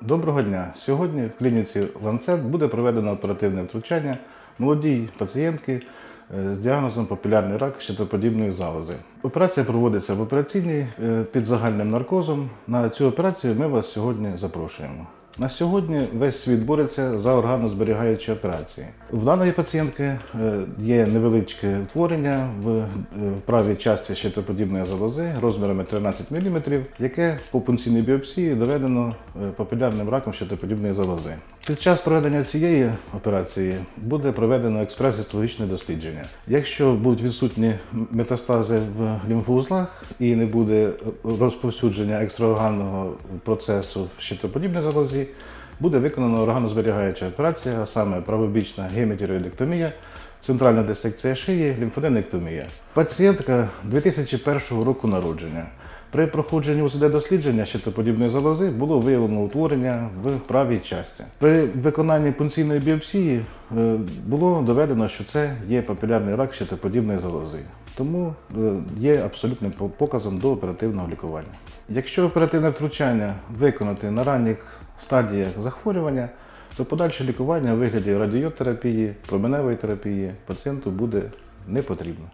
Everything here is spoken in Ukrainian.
Доброго дня! Сьогодні в клініці Ланцет буде проведено оперативне втручання молодій пацієнтки е, з діагнозом папілярний рак щитоподібної залози. Операція проводиться в операційній е, під загальним наркозом. На цю операцію ми вас сьогодні запрошуємо. На сьогодні весь світ бореться за органозберігаючі операції. В даної пацієнтки е, є невеличке утворення в е, правій часті щитоподібної залози розмірами 13 мм, яке по пункційній біопсії доведено е, папілярним раком щитоподібної залози. Під час проведення цієї операції буде проведено експрес-гістологічне дослідження. Якщо будуть відсутні метастази в лімфоузлах і не буде розповсюдження екстраорганного процесу в щитоподібній залозі, буде виконана органозберігаюча операція, а саме правобічна геметіроїдектомія, центральна дисекція шиї, лімфоденектомія. Пацієнтка 2001 року народження. При проходженні УЗД дослідження щитоподібної залози було виявлено утворення в правій часті. При виконанні пункційної біопсії е, було доведено, що це є папілярний рак щитоподібної залози. Тому е, є абсолютним показом до оперативного лікування. Якщо оперативне втручання виконати на ранніх стадіях захворювання, то подальше лікування у вигляді радіотерапії, променевої терапії пацієнту буде не потрібно.